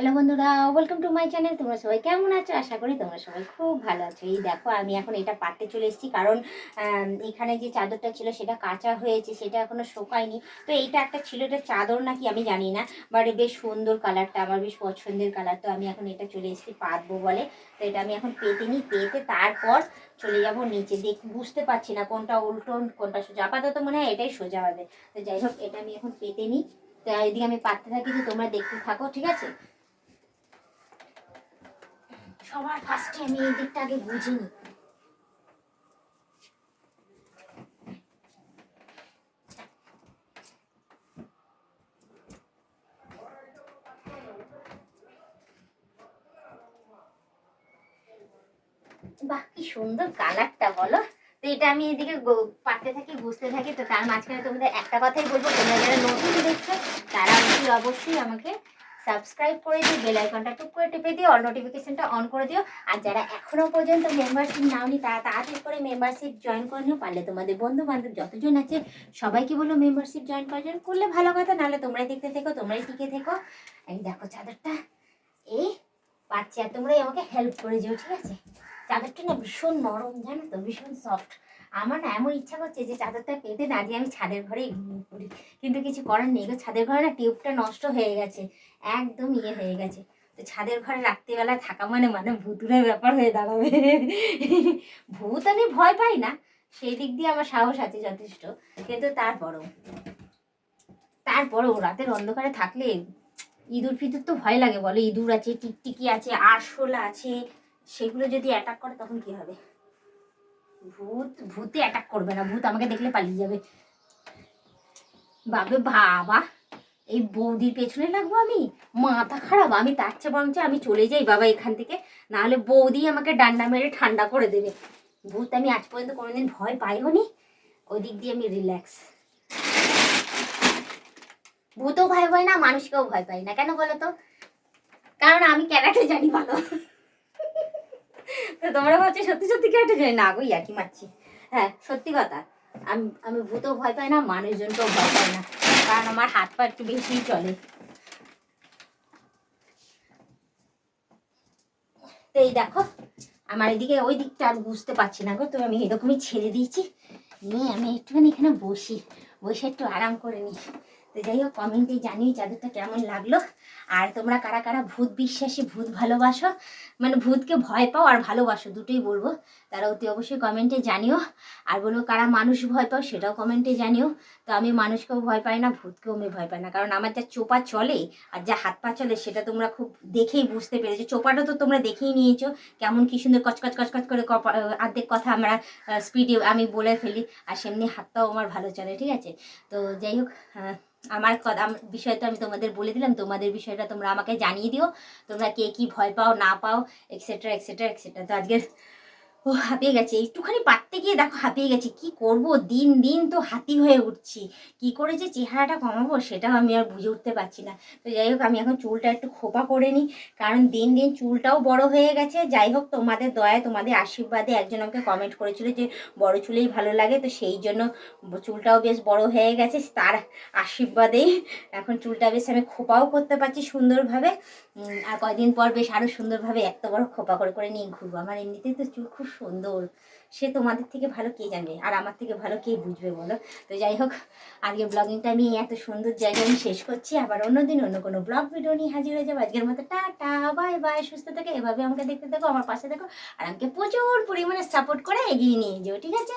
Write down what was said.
Hello বন্ধুরা welcome to my channel তোমরা সবাই কেমন আছো? আশা করি তোমরা সবাই খুব ভালো আছো। এই দেখো, আমি এখন এটা পাততে চলে এসেছি, কারণ এখানে যে চাদরটা ছিল সেটা কাঁচা হয়েছে, সেটা এখনও শোকায়নি। তো এইটা একটা ছিল, এটা চাদর নাকি আমি জানি না বাট বেশ সুন্দর কালারটা আমার বেশ পছন্দের কালার তো আমি এখন এটা চলে এসেছি পাতবো বলে। তো এটা আমি এখন পেতে নিই, পেতে তারপর চলে যাব নিচে। দেখ, বুঝতে পারছি না কোনটা উল্টো, কোনটা সোজা। আপাতত মনে হয় এটাই সোজা হবে। তো যাই হোক, এটা আমি এখন পেতে নিই। তো এদিকে আমি পাততে থাকি তো তোমরা দেখতে থাকো, ঠিক আছে? সবার ফার্স্টে আমি এই দিকটা আগে বুঝে নিই। বাহ, কি সুন্দর কালারটা বলো। তো এটা আমি এদিকে পাততে থাকি, বুঝতে থাকি, তো তার মাঝখানে তোমাদের একটা কথাই বলব, তোমরা যারা নতুন দেখছ, তারা অবশ্যই আমাকে সাবস্ক্রাইব করে দিও বেল আইকনটা টুক করে টিপে দিও অল নোটিফিকেশনটা অন করে দিও। আর যারা এখনও পর্যন্ত মেম্বারশিপ নাওনি, তারা তাড়াতাড়ি করে মেম্বারশিপ জয়েন করে নিও। পারলে তোমাদের বন্ধু বান্ধব যতজন আছে, সবাইকে বলো মেম্বারশিপ জয়েন করার করলে ভালো কথা, নাহলে তোমরাই দেখতে থেকো, তোমরাই টিকে থেকো। এই দেখো চাদরটা। এই পাচ্ছি, আর তোমরাই আমাকে হেল্প করে যেও ঠিক আছে? চাদরটা না ভীষণ নরম, জানো তো? ভীষণ সফট আমার না এমন ইচ্ছা করছে যে চাদরটা পেতে দিয়ে আমি ছাদের ঘরেই ঘুমিয়ে পড়ি। কিন্তু কিছু করার নেই ছাদের ঘরে না টিউবটা নষ্ট হয়ে গেছে, একদম ইয়ে হয়ে গেছে। তো ছাদের ঘরে রাত্রিবেলা থাকা মানে মানে ভূতুরের ব্যাপার হয়ে দাঁড়াবে। ভূত আমি ভয় পাই না, সেই দিক দিয়ে আমার সাহস আছে যথেষ্ট। কিন্তু তারপরও তারপরও রাতের অন্ধকারে থাকলে ইঁদুর ফিদুর তো ভয় লাগে, বলো। ইঁদুর আছে, টিকটিকি আছে, আরশোলা আছে, সেগুলো যদি অ্যাটাক করে তখন কি হবে? ভূত, ভূতে অ্যাটাক করবে না, ভূত আমাকে দেখলে পালিয়ে যাবে। বাবে বাবা, এই বৌদির পেছনে লাগবো আমি? মাথা খারাপ, আমি তার চেয়ে বরঞ্চ আমি চলে যাই বাবা এখান থেকে, নাহলে বৌদি আমাকে ডান্ডা মেরে ঠান্ডা করে দেবে। ভূত, আমি আজ পর্যন্ত কোনোদিন ভয় পাইও নি ওই দিক দিয়ে আমি রিল্যাক্স ভূতও ভয় পাই না, মানুষকেও ভয় পাই না। কেন বলো তো? কারণ আমি ক্যারাটে জানি ভালো। তোমরা ভাবছ সত্যি সত্যি ক্যারাটে জানি না গো ইয়াকি মারছি? হ্যাঁ সত্যি কথা। আমি আমি ভূতও ভয় পাই না, মানুষজনকেও ভয় পাই না। কারণ আমার হাত পা একটু বেশিই চলে। তো এই দেখো, আমার এদিকে ওই দিকটা আর বুঝতে পারছি না গো, তো আমি এরকমই ছেড়ে দিয়েছি। নিয়ে আমি একটুখানি এখানে বসি। বসে একটু আরাম করে নিই। তো যাই হোক কমেন্টে জানিয়ে চাদরটা কেমন লাগল? আর তোমরা কারা কারা ভূত বিশ্বাসী, ভূত ভালোবাসো মানে ভূতকে ভয় পাও আর ভালোবাসো, দুটোই বলব, তারা অতি অবশ্যই কমেন্টে জানিও। আর বলব কারা মানুষ ভয় পাও, সেটাও কমেন্টে জানিও। তো আমি মানুষকেও ভয় পাই না, ভূতকেও আমি ভয় পাই না। কারণ আমার যা চোপা চলে আর যা হাত পা চলে, সেটা তোমরা খুব দেখেই বুঝতে পেরেছ। চোপাটা তো তোমরা দেখেই নিয়েছো, কেমন কি সুন্দর কচকচ কচকচ করে অর্ধেক কথা আমরা স্পিডে আমি বলে ফেলি, আর সেমনি হাতটাও আমার ভালো চলে, ঠিক আছে? তো যাই হোক আমার বিষয়টা আমি তোমাদের বলে দিলাম, তোমাদের বিষয়টা তোমরা আমাকে জানিয়ে দিও, তোমরা কে কি ভয় পাও, না পাও এক্সেট্রা এক্সেট্রা এক্সেট্রা তো আজকের ও, হাঁপিয়ে গেছে। একটুখানি পাততে গিয়ে দেখো, হাঁপিয়ে গেছে। কি করব? দিন দিন তো হাতি হয়ে উঠছি। কি করে যে চেহারাটা কমাবো সেটাও আমি আর বুঝে উঠতে পারছি না। তো যাই হোক, আমি এখন চুলটা একটু খোপা করে নিই। কারণ দিন দিন চুলটাও বড় হয়ে গেছে। যাই হোক, তোমাদের দয়ায়, তোমাদের আশীর্বাদে একজন আমাকে কমেন্ট করেছিল যে বড় চুলেই ভালো লাগে। তো সেই জন্য চুলটাও বেশ বড় হয়ে গেছে। তার আশীর্বাদেই এখন চুলটা বেশ আমি খোপাও করতে পারছি সুন্দরভাবে। আর কয়দিন পর বেশ আরও সুন্দরভাবে এত বড় খোপা করে করে নিয়ে ঘুরবো। আমার এমনিতেই তো চুল খুব সুন্দর। সে তোমাদের থেকে ভালো কে জানবে আর আমার থেকে ভালো কে বুঝবে বলো? তো যাই হোক আজকে ব্লগিংটা আমি এত সুন্দর জায়গায় আমি শেষ করছি। আবার অন্যদিন অন্য কোনো ব্লগ ভিডিও নিয়ে হাজির হয়ে যাব। আজকের মতো টাটা বাই বাই সুস্থ থেকে। এভাবে আমাকে দেখতে থাকো, আমার পাশে দেখো আর আমাকে প্রচুর পরিমাণে সাপোর্ট করে এগিয়ে নিয়ে যেও, ঠিক আছে?